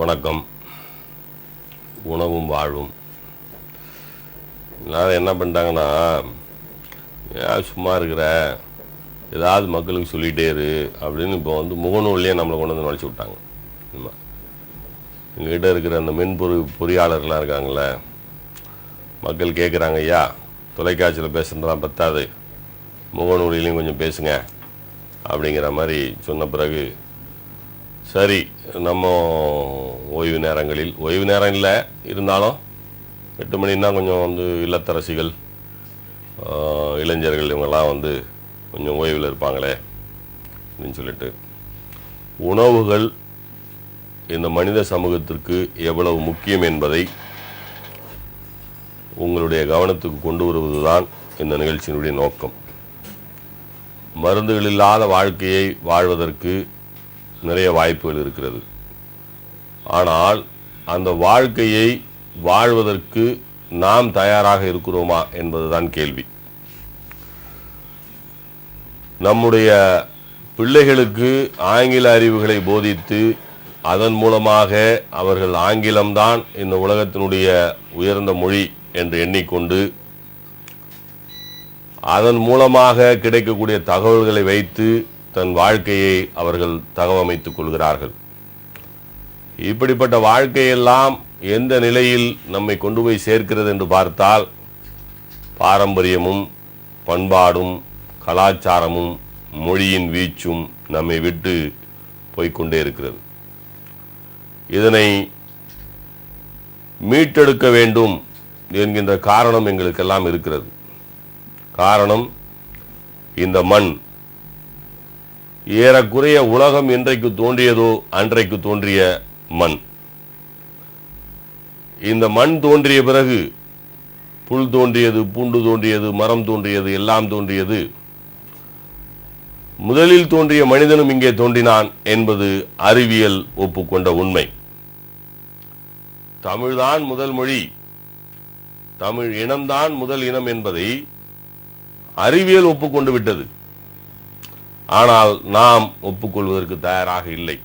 வணக்கம். உணவும் வாழும். நான் என்ன பண்ணிட்டாங்கன்னா ஏன் சும்மா இருக்கிற ஏதாவது மக்களுக்கு சொல்லிகிட்டே இரு அப்படின்னு இப்போ வந்து முகநூல்லையே நம்மளை கொண்டு வந்து நுழைச்சி விட்டாங்க. எங்ககிட்ட இருக்கிற அந்த மென்பொரு பொறியாளர்கள்லாம் இருக்காங்கள மக்கள் கேட்குறாங்க ஐயா தொலைக்காட்சியில் பேசுகிறதெல்லாம் பத்தாது. முகநூலிலையும் கொஞ்சம் பேசுங்க அப்படிங்கிற மாதிரி சொன்ன பிறகு சரி நம்ம ஓய்வு நேரங்களில் ஓய்வு நேரம் இல்லை இருந்தாலும் எட்டு மணின்னா கொஞ்சம் வந்து இல்லத்தரசிகள் இளைஞர்கள் இவங்கெல்லாம் வந்து கொஞ்சம் ஓய்வில் இருப்பாங்களே அப்படின்னு சொல்லிட்டு. உணவுகள் இந்த மனித சமூகத்திற்கு எவ்வளவு முக்கியம் என்பதை உங்களுடைய கவனத்துக்கு கொண்டு வருவதுதான் இந்த நிகழ்ச்சியினுடைய நோக்கம். மருந்துகள் இல்லாத வாழ்க்கையை வாழ்வதற்கு நிறைய வாய்ப்புகள் இருக்கிறது. ஆனால் அந்த வாழ்க்கையை வாழ்வதற்கு நாம் தயாராக இருக்கிறோமா என்பதுதான் கேள்வி. நம்முடைய பிள்ளைகளுக்கு ஆங்கில அறிவுகளை போதித்து அதன் மூலமாக அவர்கள் ஆங்கிலம்தான் இந்த உலகத்தினுடைய உயர்ந்த மொழி என்று எண்ணிக்கொண்டு அதன் மூலமாக கிடைக்கக்கூடிய தகவல்களை வைத்து தன் வாழ்க்கையை அவர்கள் தகவமைத்துக் கொள்கிறார்கள். இப்படிப்பட்ட வாழ்க்கையெல்லாம் எந்த நிலையில் நம்மை கொண்டு போய் சேர்க்கிறது என்று பார்த்தால் பாரம்பரியமும் பண்பாடும் கலாச்சாரமும் மொழியின் வீச்சும் நம்மை விட்டு போய்க்கொண்டே இருக்கிறது. இதனை மீட்டெடுக்க வேண்டும் என்கின்ற காரணம் எங்களுக்கெல்லாம் இருக்கிறது. காரணம் இந்த மண். ஏறக்குறைய உலகம் என்றைக்கு தோன்றியதோ அன்றைக்கு தோன்றிய மண். இந்த மண் தோன்றிய பிறகு புல் தோன்றியது பூண்டு தோன்றியது மரம் தோன்றியது எல்லாம் தோன்றியது. முதலில் தோன்றிய மனிதனும் இங்கே தோன்றினான் என்பது அறிவியல் ஒப்புக்கொண்ட உண்மை. தமிழ்தான் முதல் மொழி. தமிழ் இனம்தான் முதல் இனம் என்பதை அறிவியல் ஒப்புக்கொண்டு விட்டது. ஆனால் நாம் ஒப்புக்கொள்வதற்கு தயாராக இல்லை.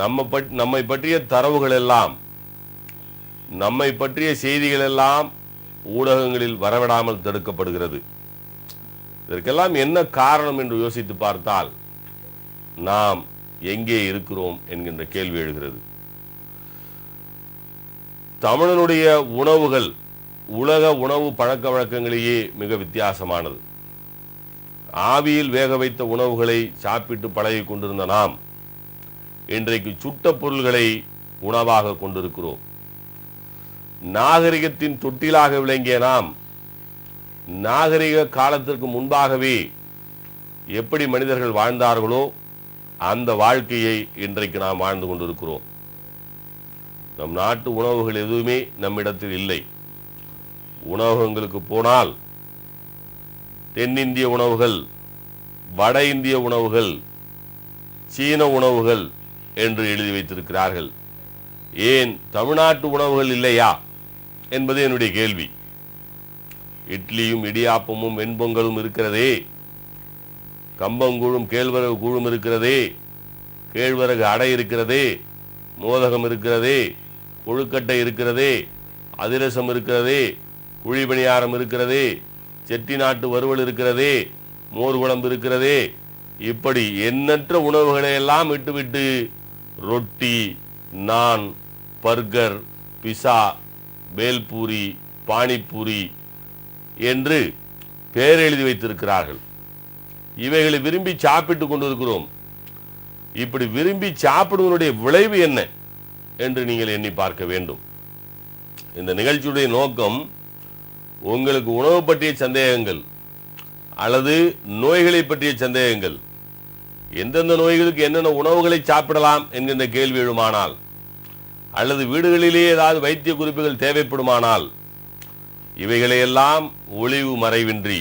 நம்ம பட் நம்மை பற்றிய தரவுகள் எல்லாம் நம்மை பற்றிய செய்திகள் எல்லாம் ஊடகங்களில் வரவிடாமல் தடுக்கப்படுகிறது. இதற்கெல்லாம் என்ன காரணம் என்று யோசித்து பார்த்தால் நாம் எங்கே இருக்கிறோம் என்கின்ற கேள்வி எழுகிறது. தமிழனுடைய உணவுகள் உலக உணவு பழக்க வழக்கங்களையே மிக வித்தியாசமானது. ஆவியில் வேக வைத்த உணவுகளை சாப்பிட்டு பழகி கொண்டிருந்த நாம் இன்றைக்கு சுட்ட பொருள்களை உணவாக கொண்டிருக்கிறோம். நாகரிகத்தின் தொட்டிலாக விளங்கிய நாம் நாகரிக காலத்திற்கு முன்பாகவே எப்படி மனிதர்கள் வாழ்ந்தார்களோ அந்த வாழ்க்கையை இன்றைக்கு நாம் வாழ்ந்து கொண்டிருக்கிறோம். நம் நாட்டு உணவுகள் எதுவுமே நம்மிடத்தில் இல்லை. உணவகங்களுக்கு போனால் தென்னிந்திய உணவுகள் வட இந்திய உணவுகள் சீன உணவுகள் என்று எழுதி வைத்திருக்கிறார்கள். ஏன் தமிழ்நாட்டு உணவுகள் இல்லையா என்பது என்னுடைய கேள்வி. இட்லியும் இடியாப்பமும் வெண்பொங்கலும் இருக்கிறதே. கம்பங்கூழும் கேழ்வரகு கூழும் இருக்கிறதே. கேழ்வரகு அடை இருக்கிறதே. மோதகம் இருக்கிறதே. கொழுக்கட்டை இருக்கிறதே. அதிரசம் இருக்கிறதே. குழிபணியாரம் இருக்கிறதே. செட்டி நாட்டு வறுவல் இருக்கிறதே மோர் குழம்பு இருக்கிறதே இப்படி எண்ணற்ற உணவுகளை எல்லாம் விட்டுவிட்டு ரொட்டி நான் பர்கர் பிசா பேல்பூரி பானிபூரி என்று பெயர் எழுதி வைத்திருக்கிறார்கள். இவைகளை விரும்பி சாப்பிட்டு கொண்டிருக்கிறோம். இப்படி விரும்பி சாப்பிடுவதனுடைய விளைவு என்ன என்று நீங்கள் எண்ணி பார்க்க வேண்டும். இந்த நிகழ்ச்சியுடைய நோக்கம் உங்களுக்கு உணவு பற்றிய சந்தேகங்கள் அல்லது நோய்களை பற்றிய சந்தேகங்கள். எந்தெந்த நோய்களுக்கு என்னென்ன உணவுகளை சாப்பிடலாம் என்கின்ற கேள்வி எழுமானால் அல்லது வீடுகளிலேயே ஏதாவது வைத்திய குறிப்புகள் தேவைப்படுமானால் இவைகளையெல்லாம் ஒளிவு மறைவின்றி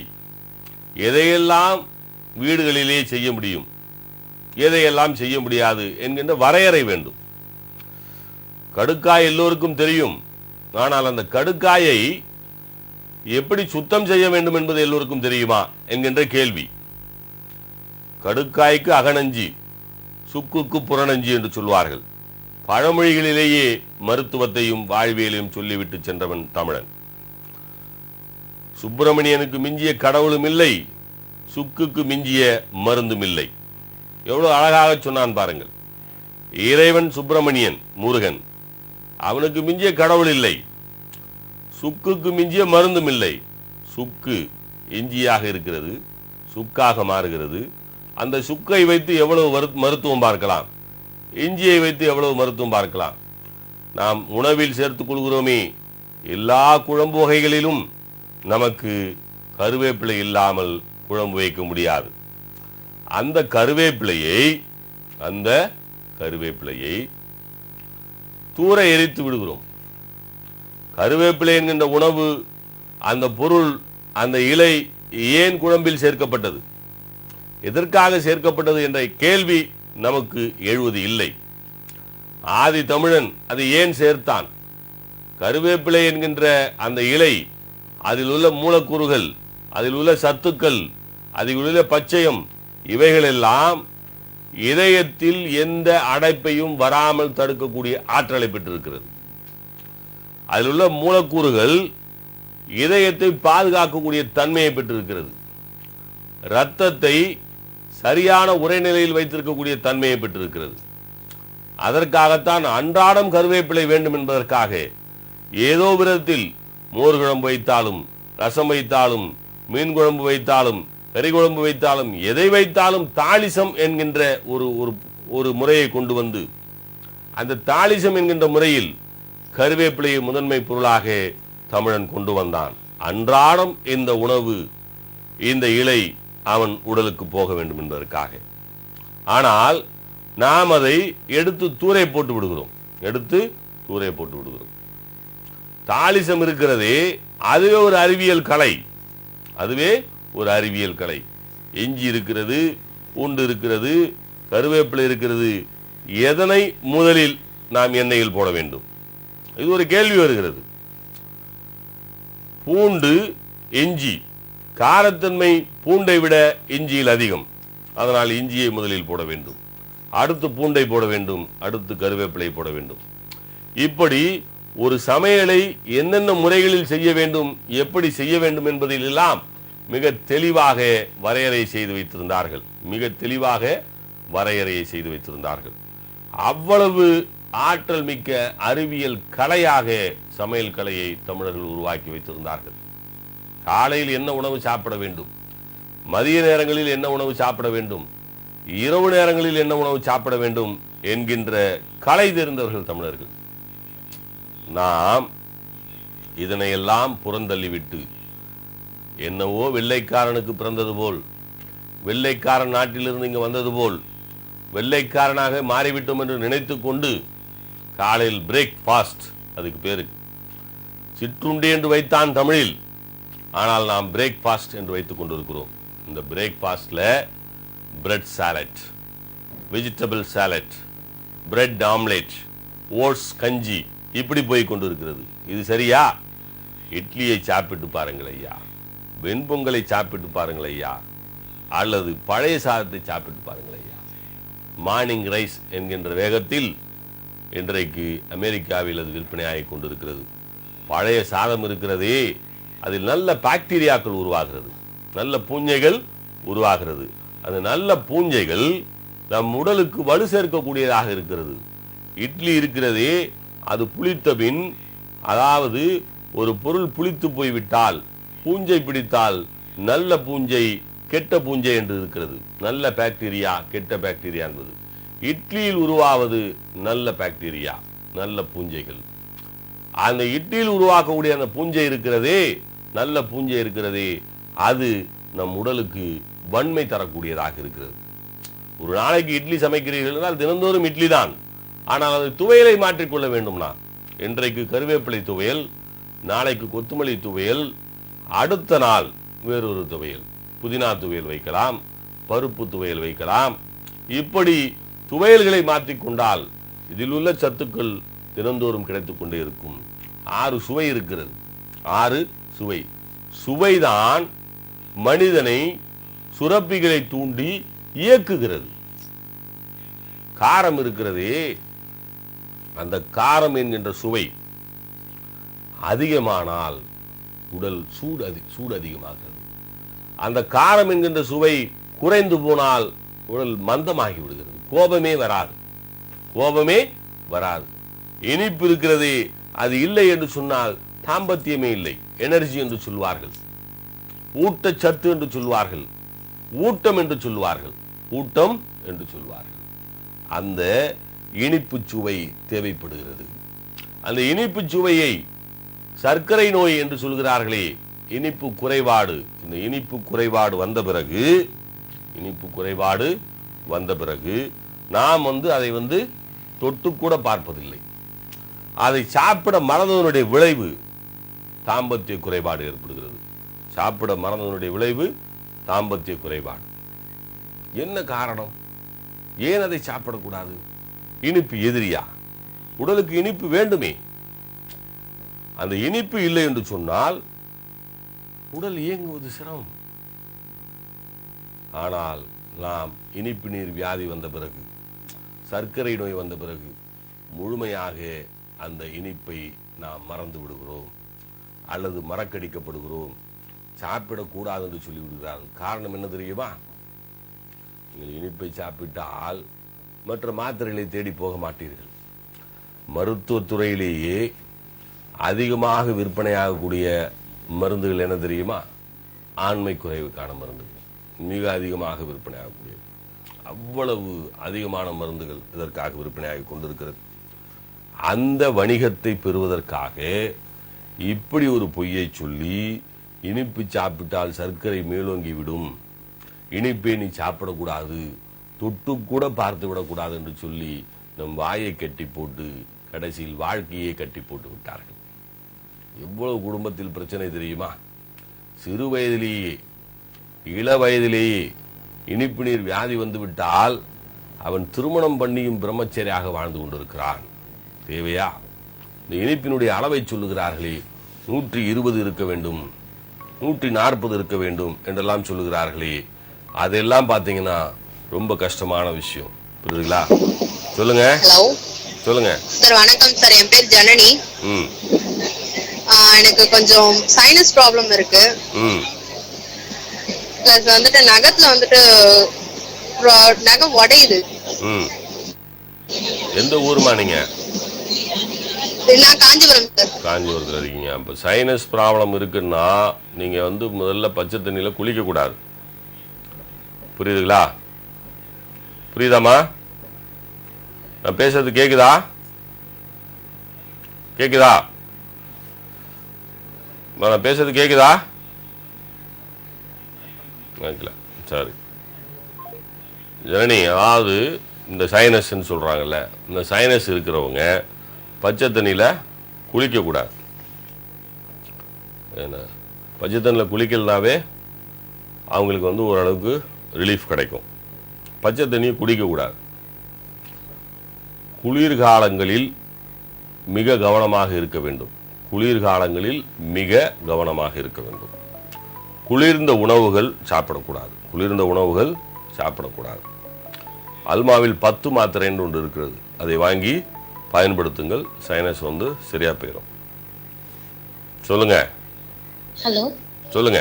எதையெல்லாம் வீடுகளிலே செய்ய முடியும் எதையெல்லாம் செய்ய முடியாது என்கின்ற வரையறை வேண்டும். கடுக்காய் எல்லோருக்கும் தெரியும் ஆனால் அந்த கடுக்காயை எப்படி சுத்தம் செய்ய வேண்டும் என்பது எல்லோருக்கும் தெரியுமா? என்கின்ற கேள்வி. கடுக்காய்க்கு அகநஞ்சி சுக்குக்கு புறநஞ்சி என்று சொல்வார்கள். பழமொழிகளிலேயே மருத்துவத்தையும் வாழ்வியலையும் சொல்லிவிட்டு சென்றவன் தமிழன். சுப்பிரமணியனுக்கு மிஞ்சிய கடவுளும் இல்லை சுக்குக்கு மிஞ்சிய மருந்தும் இல்லை. எவ்வளவு அழகாக சொன்னான் பாருங்கள். இறைவன் சுப்பிரமணியன் முருகன். அவனுக்கு மிஞ்சிய கடவுள் இல்லை சுக்குக்கு மிஞ்சிய மருந்தும் இல்லை. சுக்கு இஞ்சியாக இருக்கிறது சுக்காக மாறுகிறது. அந்த சுக்கை வைத்து எவ்வளவு மருத்துவம் பார்க்கலாம்? இஞ்சியை வைத்து எவ்வளவு மருத்துவம் பார்க்கலாம்? நாம் உணவில் சேர்த்துக் கொள்கிறோமே எல்லா குழம்பு வகைகளிலும் நமக்கு கருவேப்பிலை இல்லாமல் குழம்பு வைக்க முடியாது. அந்த கருவேப்பிலையை அந்த கருவேப்பிலையை தூர எரித்து விடுகிறோம். கருவேப்பிலை என்கின்ற உணவு அந்த பொருள் அந்த இலை ஏன் குழம்பில் சேர்க்கப்பட்டது? எதற்காக சேர்க்கப்பட்டது என்ற கேள்வி நமக்கு எழுவது இல்லை. ஆதி தமிழன் அது ஏன் சேர்த்தான்? கருவேப்பிலை என்கின்ற அந்த இலை அதில் உள்ள மூலக்கூறுகள் அதில் உள்ள சத்துக்கள் அதில் உள்ள பச்சையம் இவைகளெல்லாம் இதயத்தில் எந்த அடைப்பையும் வராமல் தடுக்கக்கூடிய ஆற்றலை பெற்றிருக்கிறது. அதில் உள்ள மூலக்கூறுகள் இதயத்தை பாதுகாக்கக்கூடிய தன்மையை பெற்றிருக்கிறது. இரத்தத்தை சரியான உரைநிலையில் வைத்திருக்கக்கூடிய தன்மையை பெற்றிருக்கிறது. அதற்காகத்தான் அன்றாடம் கருவேப்பிலை வேண்டும் என்பதற்காக ஏதோ விதத்தில் மோர் குழம்பு வைத்தாலும் ரசம் வைத்தாலும் மீன் குழம்பு வைத்தாலும் கறி குழம்பு வைத்தாலும் எதை வைத்தாலும் தாளிசம் என்கின்ற ஒரு ஒரு ஒரு முறையை கொண்டு வந்து அந்த தாளிசம் என்கின்ற முறையில் கருவேப்பிலையை முதன்மை பொருளாக தமிழன் கொண்டு வந்தான். அன்றாடம் இந்த உணவு இந்த இலை அவன் உடலுக்கு போக வேண்டும் என்பதற்காக. ஆனால் நாம் அதை எடுத்து தூரை போட்டு விடுகிறோம். எடுத்து தூரை போட்டு விடுகிறோம். தாளிசம் இருக்கிறதே அதுவே ஒரு அறிவியல் கலை. அதுவே ஒரு அறிவியல் கலை. இஞ்சி இருக்கிறது பூண்டு இருக்கிறது கருவேப்பிலை இருக்கிறது. எதனை முதலில் நாம் எண்ணெயில் போட வேண்டும்? இது ஒரு கேள்வி வருகிறது. பூண்டு இஞ்சி காரத்தன்மை பூண்டை விட இஞ்சியில் அதிகம். அதனால் இஞ்சியை முதலில் போட வேண்டும். அடுத்து பூண்டை போட வேண்டும். அடுத்து கருவேப்பிலை போட வேண்டும். இப்படி ஒரு சமையலை என்னென்ன முறைகளில் செய்ய வேண்டும் எப்படி செய்ய வேண்டும் என்பதிலெல்லாம் மிக தெளிவாக வரையறை செய்து வைத்திருந்தார்கள். மிக தெளிவாக வரையறையை செய்து வைத்திருந்தார்கள். அவ்வளவு ஆற்றல் மிக்க அறிவியல் கலையாக சமையல் கலையை தமிழர்கள் உருவாக்கி வைத்திருந்தார்கள். காலையில் என்ன உணவு சாப்பிட வேண்டும்? மதிய நேரங்களில் என்ன உணவு சாப்பிட வேண்டும்? இரவு நேரங்களில் என்ன உணவு சாப்பிட வேண்டும்? என்கின்ற கலை தெரிந்தவர்கள் தமிழர்கள். நாம் இதனையெல்லாம் புறந்தள்ளிவிட்டு என்னவோ வெள்ளைக்காரனுக்கு பிறந்தது போல் வெள்ளைக்காரன் நாட்டிலிருந்து இங்கு வந்தது போல் வெள்ளைக்காரனாக மாறிவிட்டோம் என்று நினைத்து கொண்டு காலையில் பிரேக்ஃபாஸ்ட் அதுக்கு பேர். சிற்றுண்டி என்று வைத்தான் தமிழில். ஆனால் நாம் பிரேக்ஃபாஸ்ட் என்று வைத்துக் கொண்டிருக்கிறோம். இந்த பிரேக்ஃபாஸ்டில் bread salad vegetable salad bread omelette oats கஞ்சி இப்படி போய் கொண்டிருக்கிறது. இது சரியா? இட்லியை சாப்பிட்டு பாருங்கள் ஐயா. வெண்பொங்கலை சாப்பிட்டு பாருங்கள் ஐயா. அல்லது பழைய சாதத்தை சாப்பிட்டு பாருங்கள் ஐயா. மார்னிங் ரைஸ் என்கின்ற வேகத்தில் இன்றைக்கு அமெரிக்காவில் அது விற்பனையாகிக் கொண்டிருக்கிறது. பழைய சாதம் இருக்கிறதே அதில் நல்ல பாக்டீரியாக்கள் உருவாகிறது. நல்ல பூஞ்சைகள் உருவாகிறது. அந்த நல்ல பூஞ்சைகள் நம் உடலுக்கு வலு சேர்க்கக்கூடியதாக இருக்கிறது. இட்லி இருக்கிறதே அது புளித்த பின் அதாவது ஒரு பொருள் புளித்து போய்விட்டால் பூஞ்சை பிடித்தால் நல்ல பூஞ்சை கெட்ட பூஞ்சை என்று இருக்கிறது. நல்ல பாக்டீரியா கெட்ட பாக்டீரியா என்பது. இட்லியில் உருவாவது நல்ல பாக்டீரியா நல்ல பூஞ்சைகள். அந்த இட்லியில் உருவாக்கக்கூடிய அந்த பூஞ்சை இருக்கிறதே நல்ல பூஞ்சை இருக்கிறதே அது நம் உடலுக்கு வன்மை தரக்கூடியதாக இருக்கிறது. ஒரு நாளைக்கு இட்லி சமைக்கிறீர்கள் என்றால் தினந்தோறும் இட்லி தான். ஆனால் அது துவையலை மாற்றிக்கொள்ள வேண்டும்னா இன்றைக்கு கருவேப்பிலை துவையல் நாளைக்கு கொத்துமல்லி துவையல் அடுத்த நாள் வேறொரு துவையல். புதினா துவையல் வைக்கலாம் பருப்பு துவையல் வைக்கலாம். இப்படி துவையல்களை மாற்றிக்கொண்டால் இதில் உள்ள சத்துக்கள் தினந்தோறும் கிடைத்துக் கொண்டே இருக்கும். ஆறு சுவை இருக்கிறது. ஆறு சுவை. சுவைதான் மனிதனை சுரப்பிகளை தூண்டி இயக்குகிறது. காரம் இருக்கிறதே. அந்த காரம் என்கின்ற சுவை அதிகமானால் உடல் சூடு அதி சூடு அதிகமாகிறது. அந்த காரம் என்கின்ற சுவை குறைந்து போனால் உடல் மந்தமாகி விடுகிறது. கோபமே வராது. கோபமே வராது. இனிப்பு இருக்கிறதே அது இல்லை என்று சொன்னால் தாம்பத்தியமே இல்லை. எனர்ஜி என்று சொல்வார்கள். ஊட்டச்சத்து என்று சொல்வார்கள். ஊட்டம் என்று சொல்வார்கள். ஊட்டம் என்று சொல்வார்கள். அந்த இனிப்பு சுவை தேவைப்படுகிறது. அந்த இனிப்பு சுவையை சர்க்கரை நோய் என்று சொல்கிறார்களே இனிப்பு குறைபாடு. இந்த இனிப்பு குறைபாடு வந்த பிறகு இனிப்பு குறைபாடு வந்த பிறகு நாம் வந்து அதை வந்து தொட்டு கூட பார்ப்பதில்லை. அதை சாப்பிட மறந்ததனுடைய விளைவு தாம்பத்திய குறைபாடு ஏற்படுகிறது. சாப்பிட மறந்ததனுடைய விளைவு தாம்பத்திய குறைபாடு. என்ன காரணம்? ஏன் அதை சாப்பிடக்கூடாது? இனிப்பு எதிரியா? உடலுக்கு இனிப்பு வேண்டுமே. அந்த இனிப்பு இல்லை என்று சொன்னால் உடல் இயங்குவது சிரமம். ஆனால் நாம் இனிப்பு நீர் வியாதி வந்த பிறகு சர்க்கரை நோய் வந்த பிறகு முழுமையாக அந்த இனிப்பை நாம் மறந்து விடுகிறோம். அல்லது மறக்கடிக்கப்படுகிறோம். சாப்பிடக்கூடாது என்று சொல்லிவிடுகிறார்கள். காரணம் என்ன தெரியுமா? நீங்கள் இனிப்பை சாப்பிட்டால் மற்ற மாத்திரைகளை தேடி போக மாட்டீர்கள். மருத்துவத்துறையிலேயே அதிகமாக விற்பனையாகக்கூடிய மருந்துகள் என்ன தெரியுமா? ஆண்மை குறைவுக்கான மருந்துகள். மிக அதிகமாக விற்பனையாகக்கூடியது. அவ்வளவு அதிகமான மருந்துகள் இதற்காக விற்பனையாகி கொண்டிருக்கிறது. அந்த வணிகத்தை பெறுவதற்காக இப்படி ஒரு பொய்யை சொல்லி இனிப்பு சாப்பிட்டால் சர்க்கரை மேலோங்கி விடும். இனிப்பை நீ சாப்பிடக்கூடாது. தொட்டு கூட பார்த்து விடக்கூடாது என்று சொல்லி நம் வாயை கட்டி போட்டு கடைசியில் வாழ்க்கையை கட்டி போட்டு விட்டார்கள். எவ்வளவு குடும்பத்தில் பிரச்சனை தெரியுமா? சிறு வயதிலேயே இள வயதிலேயே இனிப்பு நீர் வியாதி வந்து விட்டால் அவன் திருமணம் பண்ணியும் பிரம்மச்சரியாக வாழ்ந்து கொண்டிருக்கிறான். தேவையா? இந்த இனிப்பினுடைய அளவை சொல்லுகிறார்களே. நூற்றி இருபது இருக்க வேண்டும். நூற்றி நாற்பது இருக்க வேண்டும் என்றெல்லாம் சொல்லுகிறார்களே. அதெல்லாம் பார்த்தீங்கன்னா ரொம்ப கஷ்டமான விஷயம். புரியுதுங்களா? சொல்லுங்க. சொல்லுங்க. சார் வணக்கம் சார். என் பேர் ஜனனி. எனக்கு கொஞ்சம் சைனஸ் ப்ராப்ளம் இருக்கு. பிளஸ் வந்துட்டு நகத்துல வந்துட்டு நகம் உடையுது. எந்த ஊருமா நீங்க? காஞ்சிபுரத்தில் இருக்கீங்க. அப்போ சைனஸ் ப்ராப்ளம் இருக்குன்னா நீங்கள் வந்து முதல்ல பச்சை தண்ணியில் குளிக்கக்கூடாது புரியுதுங்களா? புரியுதாம்மா? நான் பேசுறது கேக்குதா? கேக்குதா? நான் பேசுறது கேக்குதா? கேட்கல சரி. ஜனனி அதாவது இந்த சைனஸ்ன்னு சொல்கிறாங்கல்ல இந்த சைனஸ் இருக்கிறவங்க பச்சை தண்ணியில் குளிக்கக்கூடாது ஏன்னா பச்சை தண்ணியில் குளிக்கலனாவே அவங்களுக்கு வந்து ஓரளவுக்கு ரிலீஃப் கிடைக்கும். பச்சை தண்ணியை குடிக்கக்கூடாது குளிர்காலங்களில் மிக கவனமாக இருக்க வேண்டும். குளிர்காலங்களில் மிக கவனமாக இருக்க வேண்டும். குளிர்ந்த உணவுகள் சாப்பிடக்கூடாது. குளிர்ந்த உணவுகள் சாப்பிடக்கூடாது. அல்மாவில் பத்து மாத்திரைன்னு ஒன்று இருக்கிறது. அதை வாங்கி பயன்படுத்துங்கள். சைனஸ் வந்து சரியா போயிடும் சொல்லுங்க. ஹலோ. சொல்லுங்க.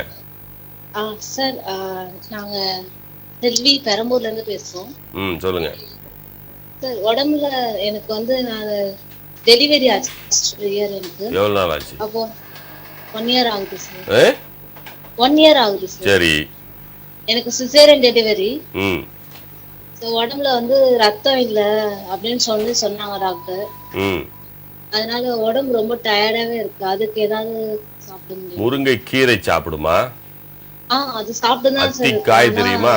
சார் நாங்க செல்வி பெரம்பூர்ல இருந்து பேசுறோம். ம் சொல்லுங்க. சார் உடம்புல எனக்கு வந்து நான் டெலிவரி ஆச்சு இயர் எனக்கு. எவ்வளோ நாள் ஆச்சு? அப்போ ஒன் இயர் ஆகுது சார். ஒன் இயர் ஆகுது சார் சரி. எனக்கு சிசேரியன் டெலிவரி ம். உடம்புல வந்து ரத்தம் இல்லை அப்படின்னு சொல்லி சொன்னாங்க டாக்டர் ம். அதனால உடம்பு ரொம்ப டயர்டாவே இருக்கு. அதுக்கு ஏதாவது சாப்பிட முடியும்? முருங்கை கீரை சாப்பிடுமா? ஆ அது சாப்பிட்டு தான் சார் இருக்கு. தெரியுமா?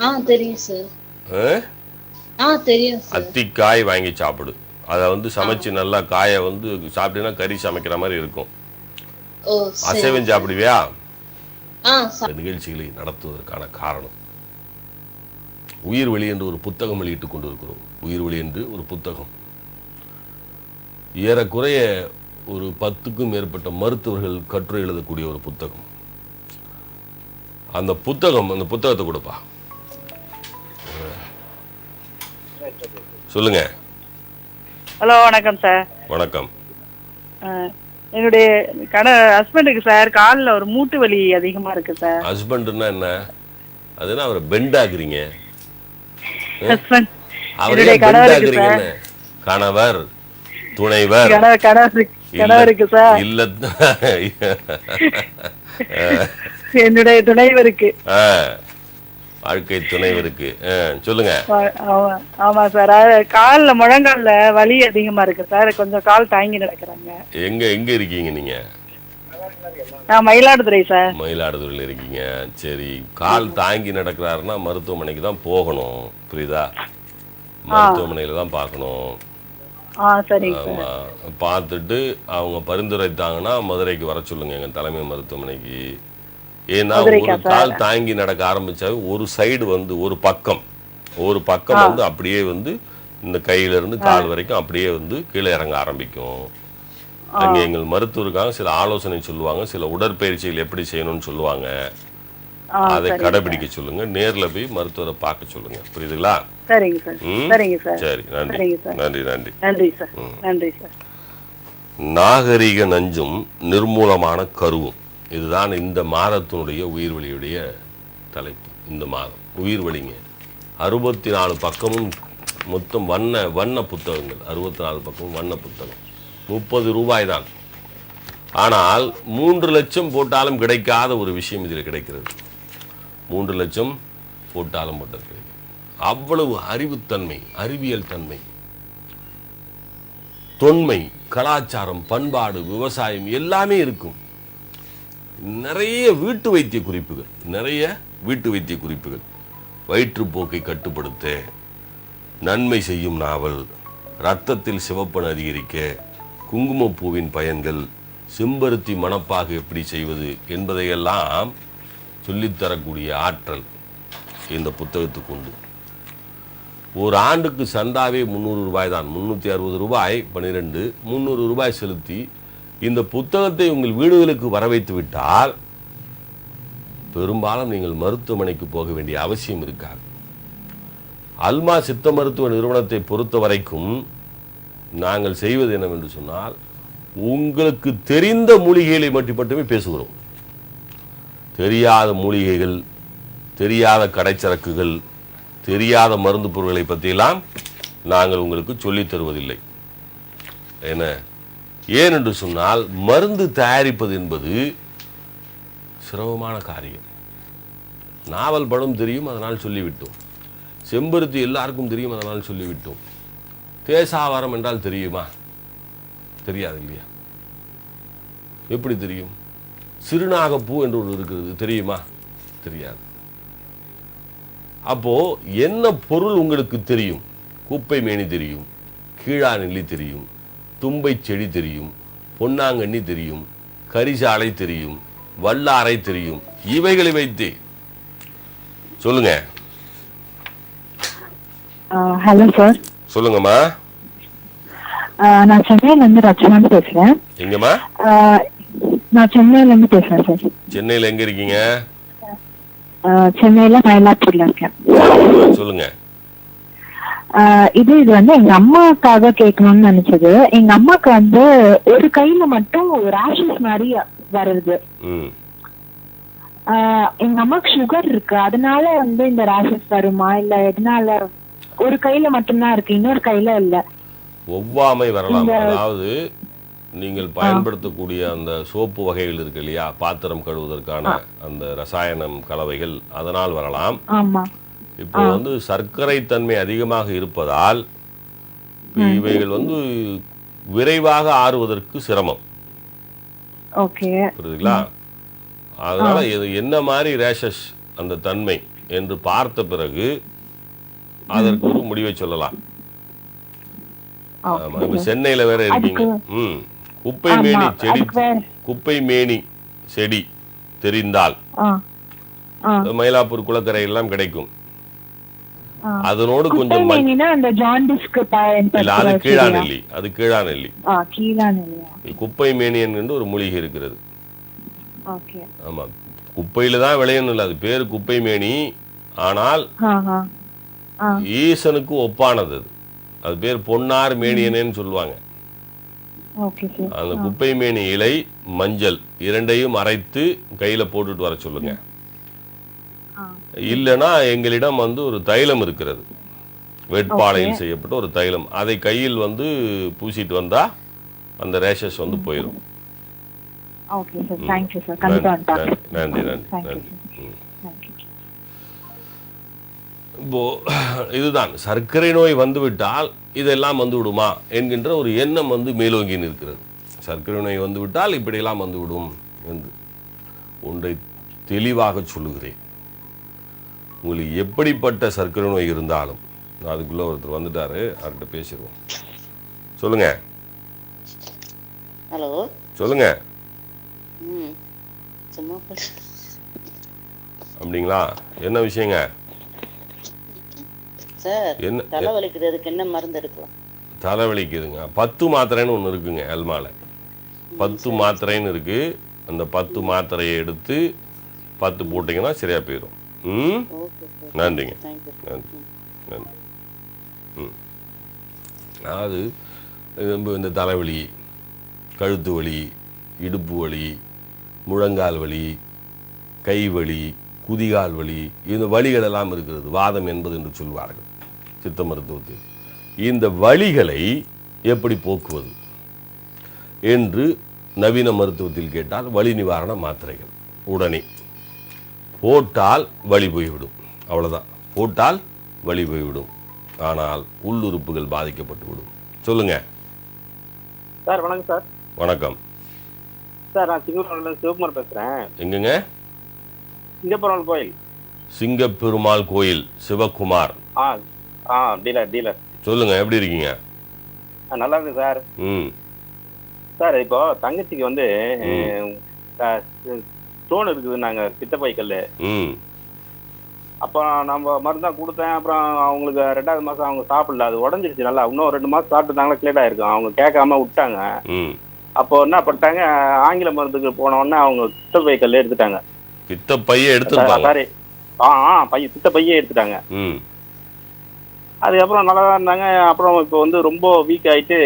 ஆ தெரியும் சார்? ஆ? தெரியும் சார் அத்திக்காய் வாங்கி சாப்பிடு. அதை வந்து சமைச்சு நல்லா காயை வந்து சாப்பிட்டீங்கன்னா கறி சமைக்கிற மாதிரி இருக்கும். அசைவம் சாப்பிடுவியா? நிகழ்ச்சிகளை நடத்துவதற்கான காரணம். உயிர் வெளி என்று ஒரு புத்தகம் வெளியிட்டுக் கொண்டிருக்கிறோம். உயிர் வெளி என்று ஒரு புத்தகம். ஏறக்குறைய ஒரு பத்துக்கும் மேற்பட்ட மருத்துவர்கள் கட்டுரை எழுதக்கூடிய ஒரு புத்தகம். அந்த புத்தகம் அந்த புத்தகத்தை கொடுப்பா. சொல்லுங்க. ஹலோ வணக்கம் சார். வணக்கம். என்னுடைய கட ஹஸ்பண்டுக்கு சார் காலில் ஒரு மூட்டு வலி அதிகமா இருக்கு சார் ஹஸ்பண்ட்னா என்ன? அதுனா அவரை பெண்ட் ஆக்குறீங்க ஹஸ்பண்ட் அவரே பெண்ட் ஆக்குறீங்கன்னு கணவர் துணைவர். கணவர் கணவர் கணவருக்கு சார் இல்ல. என்னுடைய துணைவருக்கு. வாழ்க்கை துணைவருக்கு. சொல்லுங்க. ஆமா சார். கால்ல முழங்கால்ல வலி அதிகமா இருக்கு சார். கொஞ்சம் கால் தாங்கி நடக்கிறாங்க. எங்க எங்க இருக்கீங்க நீங்க? மயிலாடுதுறை சார். மயிலாடுதுறையில் இருக்கீங்க. சரி கால் தாங்கி நடக்கிறாருன்னா மருத்துவமனைக்கு தான் போகணும் புரியுதா? மருத்துவமனையில தான் பார்க்கணும். பார்த்துட்டு அவங்க பரிந்துரைத்தாங்கன்னா மதுரைக்கு வர சொல்லுங்க எங்க தலைமை மருத்துவமனைக்கு. ஏன்னா ஒரு கால் தாங்கி நடக்க ஆரம்பிச்சாவே ஒரு சைடு வந்து ஒரு பக்கம் ஒரு பக்கம் வந்து அப்படியே வந்து இந்த கையில இருந்து கால் வரைக்கும் அப்படியே வந்து கீழே இறங்க ஆரம்பிக்கும். அங்க எங்கள் மருத்துவருக்காக சில ஆலோசனை சொல்லுவாங்க சில உடற்பயிற்சிகள் எப்படி செய்யணும்னு சொல்லுவாங்க. அதை கடைபிடிக்க சொல்லுங்க நேர்ல போய் மருத்துவரை பார்க்க சொல்லுங்க. புரியுதுங்களா? சார். நன்றி. நன்றி நன்றி. நன்றி சார். நன்றி சார். நாகரிக நஞ்சும் நிர்மூலமான கருவும். இதுதான் இந்த மாதத்தினுடைய உயிர்வழியுடைய தலைப்பு இந்த மாதம். உயிர்வழிங்க அறுபத்தி நாலு பக்கமும் மொத்தம் வண்ண வண்ண புத்தகங்கள். அறுபத்தி நாலு பக்கமும் வண்ண புத்தகம். முப்பது ரூபாய் தான் ஆனால் மூன்று லட்சம் போட்டாலும் கிடைக்காத ஒரு விஷயம் இதில் கிடைக்கிறது. மூன்று லட்சம் போட்டாலும் போட்டது கிடைக்கும். அவ்வளவு அறிவுத்தன்மை அறிவியல் தன்மை. தொன்மை கலாச்சாரம் பண்பாடு விவசாயம் எல்லாமே இருக்கும். நிறைய வீட்டு வைத்திய குறிப்புகள் நிறைய வீட்டு வைத்திய குறிப்புகள். வயிற்றுப்போக்கை கட்டுப்படுத்த நன்மை செய்யும் நாவல் ரத்தத்தில் சிவப்பன் அதிகரிக்க குங்குமப்பூவின் பயன்கள் செம்பருத்தி மணப்பாக எப்படி செய்வது என்பதையெல்லாம் சொல்லித்தரக்கூடிய ஆற்றல் இந்த புத்தகத்துக்கு உண்டு. ஒரு ஆண்டுக்கு சந்தாவே முந்நூறு ரூபாய் தான். முந்நூற்றி அறுபது ரூபாய் பன்னிரெண்டு முந்நூறு ரூபாய் செலுத்தி இந்த புத்தகத்தை உங்கள் வீடுகளுக்கு வரவைத்து விட்டால் பெரும்பாலும் நீங்கள் மருத்துவமனைக்கு போக வேண்டிய அவசியம் இருக்காது. அல்மா சித்த மருத்துவ நிறுவனத்தை பொறுத்த வரைக்கும் நாங்கள் செய்வது என்னவென்று சொன்னால் உங்களுக்கு தெரிந்த மூலிகைகளை மட்டும் மட்டுமே பேசுகிறோம். தெரியாத மூலிகைகள் தெரியாத கடைச்சரக்குகள் தெரியாத மருந்து பொருட்களை பற்றியெல்லாம் நாங்கள் உங்களுக்கு சொல்லித் தருவதில்லை. என்ன? ஏனென்று சொன்னால் மருந்து தயாரிப்பது என்பது சிரமமான காரியம். நாவல் படம் தெரியும் அதனால் சொல்லிவிட்டோம். செம்பருத்தி எல்லாருக்கும் தெரியும் அதனால் சொல்லிவிட்டோம். தேசாவரம் என்றால் தெரியுமா? தெரியாது இல்லையா? எப்படி தெரியும்? சிறுநாகப்பூ என்று ஒன்று இருக்கிறது தெரியுமா? தெரியாது. அப்போ என்ன பொருள் உங்களுக்கு தெரியும்? குப்பை மேனி தெரியும் கீழா நெல்லி தெரியும் தும்பை செடி தெரியும் பொன்னாங்கண்ணி தெரியும் கரிசாலை தெரியும் வல்லாரை தெரியும். இவைகளை வைத்து. சொல்லுங்க. Hello sir. சொல்லுங்கம்மா. நான் சென்னையில இருந்து ரச்சனான்னு பேசுறேன் எங்கம்மா? நான் சென்னையில இருந்து பேசுறேன் சார். சென்னையில் எங்க இருக்கீங்க? சென்னையில மயிலாப்பூர்ல இருக்கேன். சொல்லுங்க. இது இது வந்து எங்க அம்மாக்காக கேட்கணும்னு நினைச்சது. எங்க அம்மாக்கு வந்து ஒரு கையில மட்டும் ரேஷஸ் மாதிரி வருது. எங்க அம்மாக்கு சுகர் இருக்கு. அதனால வந்து இந்த ரேஷஸ் வருமா? இல்ல எதனால? ஒரு கையில மட்டும்தான் இருக்கு. இன்னொரு கையில இல்ல. ஒவ்வாமை வரலாம். அதாவது நீங்கள் பயன்படுத்தக்கூடிய அந்த சோப்பு வகைகள் இருக்கு இல்லையா? பாத்திரம் கழுவுவதற்கான அந்த ரசாயனம் கலவைகள் அதனால் வரலாம். ஆமா. இப்போ வந்து சர்க்கரை தன்மை அதிகமாக இருப்பதால் இவைகள் வந்து விரைவாக ஆறுவதற்கு சிரமம். புரியுதுங்களா? அதனால இது என்ன மாதிரி ரேஷஸ் அந்த தன்மை என்று பார்த்த பிறகு அதற்கு ஒரு முடிவை சொல்லலாம். ஆமா இப்ப சென்னையில வேற இருக்கீங்க. ம். குப்பை மேனி செடி குப்பை மேனி செடி தெரிந்தால் மயிலாப்பூர் குளக்கரை எல்லாம் கிடைக்கும். அதனோடு கொஞ்சம் அந்த ஜாண்டிஸ்க்கு இல்ல அது பயன்படுத்துற கீழா செடியா? நெல்லி அது கீழா நெல்லி ஆ கீழா நெல்லியா குப்பை மேனி என்கின்ற ஒரு மூலிகை இருக்கிறது. ஆமா குப்பையில தான் விளையணும் இல்லை அது பேர் குப்பை மேனி ஆனால் ஈசனுக்கு ஒப்பானது அது. அது பேர் பொன்னார் மேனியனேன்னு சொல்லுவாங்க. அந்த குப்பை மேனி இலை மஞ்சள் இரண்டையும் அரைத்து கையில போட்டுட்டு வர சொல்லுங்க. இல்லைன்னா எங்களிடம் வந்து ஒரு தைலம் இருக்கிறது. வேட்பாளையம் செய்யப்பட்ட ஒரு தைலம். அதை கையில் வந்து பூசிட்டு வந்தா அந்த ரேஷஸ் வந்து போயிடும் நன்றி. நன்றி நன்றி இப்போ இதுதான். சர்க்கரை நோய் வந்துவிட்டால் இதெல்லாம் வந்து விடுமா என்கின்ற ஒரு எண்ணம் வந்து மேலோங்கி நிற்கிறது. சர்க்கரை நோய் வந்து விட்டால் இப்படியெல்லாம் வந்து விடும் என்று ஒன்றை தெளிவாக சொல்லுகிறேன். உங்களுக்கு எப்படிப்பட்ட சர்க்கரை நோய் இருந்தாலும் அதுக்குள்ள ஒருத்தர் வந்துட்டாரு அவர்கிட்ட பேசிடுவோம். சொல்லுங்க. ஹலோ. சொல்லுங்க. அப்படிங்களா? என்ன விஷயங்க? சார் என்ன தலை வலிக்கிறதுக்கு என்ன மருந்து எடுக்கலாம்? தலைவலிக்குதுங்க பத்து மாத்திரைன்னு ஒன்று இருக்குங்க எல்மால பத்து மாத்திரைன்னு இருக்கு. அந்த பத்து மாத்திரையை எடுத்து பத்து போட்டிங்கன்னா சரியா போயிடும். ம்? நன்றிங்க. நன்றி. நன்றி. ம். அதாவது இந்த தலைவலி கழுத்து வலி இடுப்பு வலி முழங்கால் வலி கை வலி குதிகால் வலி இந்த வலிகள் எல்லாம் இருக்கிறது. வாதம் என்பது என்று சொல்வார்கள் சித்த மருத்துவத்தில். இந்த வலிகளை எப்படி போக்குவது என்று நவீன மருத்துவத்தில் கேட்டால் வலி நிவாரண மாத்திரைகள் உடனே. போட்டால் வலி போய்விடும். அவ்வளவுதான். போட்டால் வலி போய்விடும். ஆனால் உள்ளுறுப்புகள் பாதிக்கப்பட்டு விடும் சொல்லுங்க. சார் வணக்கம் சார். வணக்கம். சார் நான் சிங்கப்பூர்ல சிவகுமார் பேசுறேன். எங்கங்க? சிங்கப்பூரம் கோயில். சிங்கப்பெருமாள் கோயில் சிவகுமார். ஆ ஆ டீலர் டீலர். சொல்லுங்க எப்படி இருக்கீங்க? நல்லா இருக்கு சார். ம். சார் இப்போ தங்கச்சிக்கு வந்து ஸ்டோன் இருக்குது நாங்க பித்தப்பை கல் ம். அப்போ நம்ம மருந்தா கொடுத்தேன் அப்புறம் அவங்களுக்கு ரெண்டாவது மாசம் அவங்க சாப்பிடல. அது உடஞ்சிருச்சு நல்லா. இன்னும் ரெண்டு மாசம் சாப்பிட்டுருந்தாங்களா கிளியர் ஆயிருக்கும். அவங்க கேட்காம விட்டாங்க. அப்போ என்ன பண்ணிட்டாங்க ஆங்கில மருந்துக்கு போன உடனே அவங்க பித்தப்பை கல் எடுத்துட்டாங்க. பித்த பைய எடுத்துருப்பாங்க. சாரி ஆ ஆ பைய பித்த பையே எடுத்துட்டாங்க அதுக்கப்புறம் நல்லா தான் இருந்தாங்க. அப்புறம் இப்போ வந்து ரொம்ப வீக் ஆயிட்டு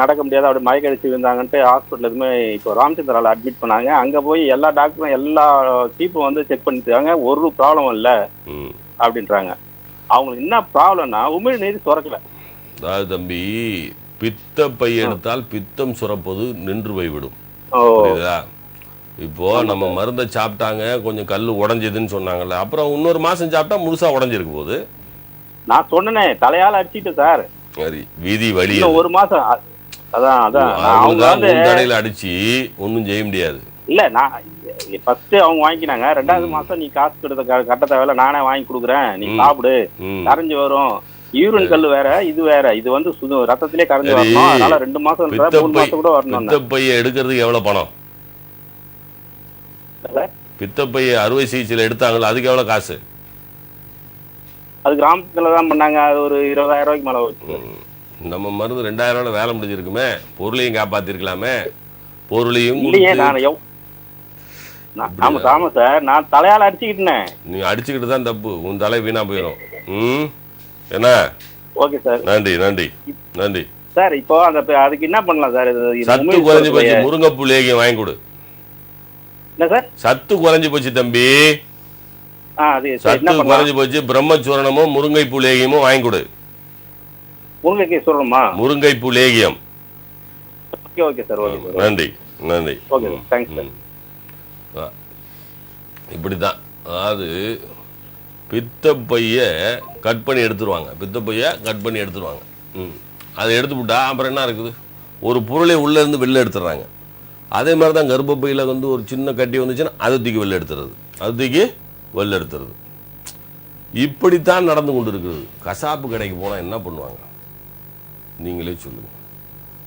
நடக்க முடியாத அப்படி மயக்க அடிச்சு இருந்தாங்கன்ட்டு ஹாஸ்பிட்டல் எதுவுமே இப்போ ராமச்சந்திரால அட்மிட் பண்ணாங்க. அங்கே போய் எல்லா டாக்டரும் எல்லா சீப்பும் வந்து செக் பண்ணிட்டாங்க ஒரு ப்ராப்ளம் இல்லை அப்படின்றாங்க. அவங்களுக்கு என்ன ப்ராப்ளம்னா உமிழ் நீர் சுரக்கல. அதாவது தம்பி பித்த பை எடுத்தால் பித்தம் சுரப்பது நின்று போய்விடும் புரியுதா? இப்போ நம்ம மருந்தை சாப்பிட்டாங்க கொஞ்சம் கல் உடஞ்சதுன்னு சொன்னாங்கல்ல. அப்புறம் இன்னொரு மாசம் சாப்பிட்டா முழுசா உடஞ்சிருக்க போகுது. நான் சொன்னனே தலையால அடிச்சிட்டேன் சார். சரி வீதி இன்னும் ஒரு மாசம் அதான் அதான். அவங்க வந்து தடையில அடிச்சு ஒன்றும் செய்ய முடியாது. இல்ல நான் ஃபர்ஸ்ட் அவங்க வாங்கிக்கினாங்க ரெண்டாவது மாசம் நீ காசு கொடுத்த க- கட்ட தேவையில்ல நானே வாங்கி கொடுக்குறேன். நீ. சாப்பிடு. கரைஞ்சு வரும். யூரின் கல் வேற இது வேற. இது வந்து சுது ரத்தத்திலே கரைஞ்சு. வரணும். அதனால ரெண்டு மாசம் மூணு மாசம் கூட வரணும் பித்தப்பையை எடுக்கிறதுக்கு எவ்வளவு பணம்? பித்தப்பையை அறுவை சிகிச்சையில் எடுத்தாங்களா? அதுக்கு எவ்வளவு காசு? அது கிராமத்துல தான் பண்ணாங்க. அது ஒரு இருபதாயிரம் ரூபாய்க்கு மேல வச்சு. நம்ம மருந்து ரெண்டாயிரம் ரூபாய் வேலை முடிஞ்சிருக்குமே. பொருளையும் காப்பாத்திருக்கலாமே. பொருளையும் இல்லையே நான் எவ் ஆமா ஆமா சார். நான் தலையால அடிச்சுக்கிட்டேன். நீ அடிச்சுக்கிட்டு தான் தப்பு. உன் தலை வீணா போயிடும். ம்? என்ன? Okay sir. நன்றி நன்றி நன்றி. சார் இப்போ அந்த ப- அதுக்கு என்ன பண்ணலாம் சார்? சத்து குறைஞ்சு போச்சு. முருங்கைப்பூ லேகியம் வாங்கி கொடு. என்ன சார்? சத்து குறைஞ்சு போச்சு தம்பி. சத்து குறைஞ்சு போச்சு. பிரம்மச்சூரணமும் முருங்கைப்பூ லேகியமும் வாங்கி கொடு. முருங்கைக்கு சொல்லணுமா முருங்கைப்பூ லேகியம். Okay okay sir okay sir நன்றி நன்றி. Okay thanks sir. ஆ. இப்படிதான் அதாவது பித்தப்பைய கட் பண்ணி எடுத்துருவாங்க. பித்தப்பைய கட் பண்ணி எடுத்துருவாங்க. ம். அதை எடுத்துவிட்டா அப்புறம் என்ன இருக்குது? ஒரு பொருளை உள்ளே இருந்து வெளில எடுத்துடுறாங்க. அதே மாதிரி தான் கர்ப்பப்பையில் வந்து ஒரு சின்ன கட்டி வந்துச்சுன்னா அதை தூக்கி வெளில எடுத்துறது அது தூக்கி வெளில இப்படித்தான் நடந்து கொண்டு இருக்கிறது கசாப்பு கடைக்கு போனால் என்ன பண்ணுவாங்க? நீங்களே சொல்லுங்கள்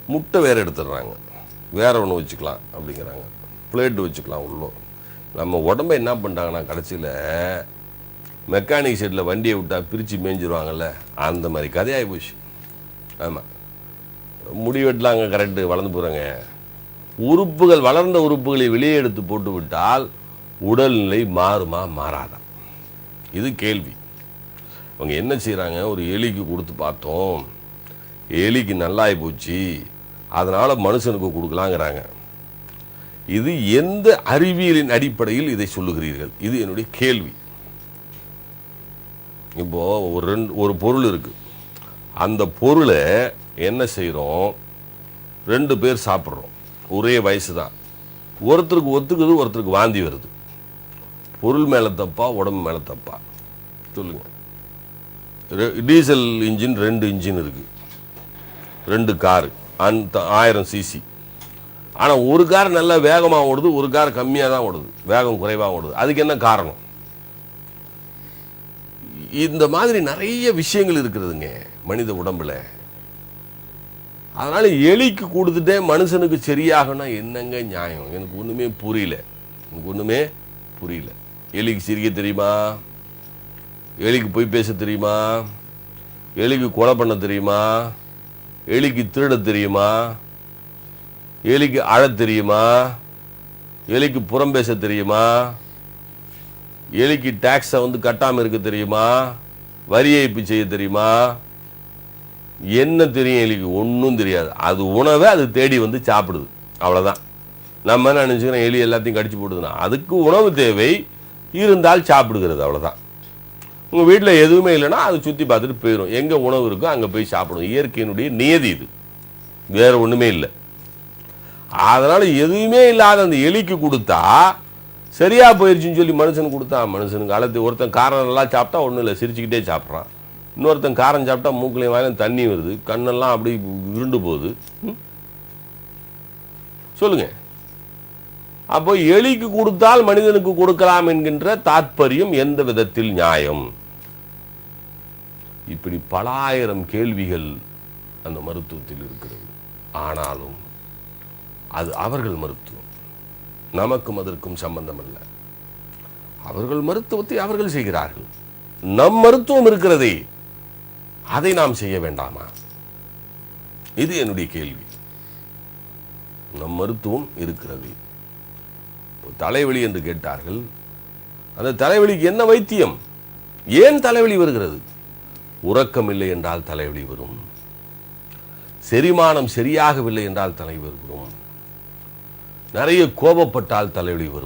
முட்டை வேறு எடுத்துடுறாங்க. வேற ஒன்று வச்சுக்கலாம் அப்படிங்கிறாங்க. பிளேட்டு வச்சுக்கலாம் உள்ளோ. நம்ம உடம்ப என்ன பண்ணிட்டாங்கன்னா கடைசியில் மெக்கானிக் செட்டில் வண்டியை விட்டா பிரித்து மேய்ஞ்சிருவாங்கல்ல அந்த மாதிரி கதையாகி போச்சு. ஆமாம் முடி வெட்டலாங்க கரெக்டு வளர்ந்து போகிறாங்க உறுப்புகள் வளர்ந்த உறுப்புகளை வெளியே எடுத்து போட்டு விட்டால் உடல்நிலை மாறுமா மாறாதா? இது கேள்வி. அவங்க என்ன செய்கிறாங்க ஒரு எலிக்கு கொடுத்து பார்த்தோம். எலிக்கு நல்லாயி போச்சு. அதனால் மனுஷனுக்கு கொடுக்கலாங்கிறாங்க. இது எந்த அறிவியலின் அடிப்படையில் இதை சொல்லுகிறீர்கள்? இது என்னுடைய கேள்வி. இப்போ ஒரு ரெண்டு ஒரு பொருள் இருக்குது அந்த பொருளை என்ன செய்கிறோம் ரெண்டு பேர் சாப்பிட்றோம். ஒரே வயசு தான் ஒருத்தருக்கு ஒத்துக்குது ஒருத்தருக்கு வாந்தி வருது. பொருள் மேலே தப்பா உடம்பு மேலே தப்பா? சொல்லுங்க. ரெ- டீசல் இன்ஜின் ரெண்டு இன்ஜின் இருக்கு. ரெண்டு காரு. அந்த ஆயிரம் சிசி. ஆனால் ஒரு கார் நல்லா வேகமாக ஓடுது ஒரு கார் கம்மியாக தான் ஓடுது. வேகம் குறைவாக ஓடுது. அதுக்கு என்ன காரணம்? இந்த மாதிரி நிறைய விஷயங்கள் இருக்கிறதுங்க மனித உடம்புல. அதனால எலிக்கு கொடுத்துட்டே மனுஷனுக்கு சரியாகனா என்னங்க நியாயம்? எனக்கு ஒன்றுமே புரியல. எனக்கு ஒன்றுமே புரியல. எலிக்கு சிரிக்க தெரியுமா? எலிக்கு போய் பேச தெரியுமா? எலிக்கு கொலை பண்ண தெரியுமா? எலிக்கு திருட தெரியுமா? எலிக்கு அழ தெரியுமா? எலிக்கு புறம் பேச தெரியுமா? எலிக்கு டேக்ஸை வந்து கட்டாமல் இருக்க தெரியுமா? வரி ஏய்ப்பு செய்ய தெரியுமா? என்ன தெரியும் எலிக்கு ஒன்றும் தெரியாது. அது உணவை அது தேடி வந்து சாப்பிடுது. அவ்வளோதான் நம்ம என்ன நினச்சிக்கிறோம்? எலி எல்லாத்தையும் கடிச்சு போடுதுன்னா அதுக்கு உணவு தேவை. இருந்தால் சாப்பிடுகிறது அவ்வளோதான் உங்கள் வீட்டில் எதுவுமே இல்லைன்னா அதை சுற்றி பார்த்துட்டு போயிடும் எங்கே உணவு இருக்கோ அங்கே போய் சாப்பிடும். இயற்கையினுடைய நியதி இது. வேற ஒன்றுமே இல்லை. அதனால் எதுவுமே இல்லாத அந்த எலிக்கு கொடுத்தா சரியாக போயிடுச்சுன்னு சொல்லி மனுஷனுக்கு கொடுத்தா மனுஷனுக்கு அழுத்து ஒருத்தன் காரம் நல்லா சாப்பிட்டா ஒன்றும் இல்லை சிரிச்சுக்கிட்டே சாப்பிட்றான். இன்னொருத்தன் காரம் சாப்பிட்டா மூக்குலையும் வாயிலும் தண்ணி வருது. கண்ணெல்லாம் அப்படி இருண்டு போகுது. ம்? அப்போ எலிக்கு கொடுத்தால் மனிதனுக்கு கொடுக்கலாம் என்கின்ற தாத்பரியம் எந்த விதத்தில் நியாயம்? இப்படி பல ஆயிரம் கேள்விகள் அந்த மருத்துவத்தில் இருக்கிறது. ஆனாலும் அது அவர்கள் மருத்துவம். நமக்கும் அதற்கும் சம்பந்தம் அல்ல அவர்கள் மருத்துவத்தை அவர்கள் செய்கிறார்கள். நம் மருத்துவம் இருக்கிறதே. அதை நாம் செய்ய வேண்டாமா? இது என்னுடைய கேள்வி. நம் மருத்துவம் இருக்கிறது. தலைவலி என்று கேட்டார்கள். அந்த தலைவலிக்கு என்ன வைத்தியம்? ஏன் தலைவலி வருகிறது? உறக்கம் இல்லை என்றால் தலைவலி வரும். செரிமானம் சரியாகவில்லை என்றால் தலைவலி வரும். நிறைய கோபப்பட்டால் தலைவலி வரும்.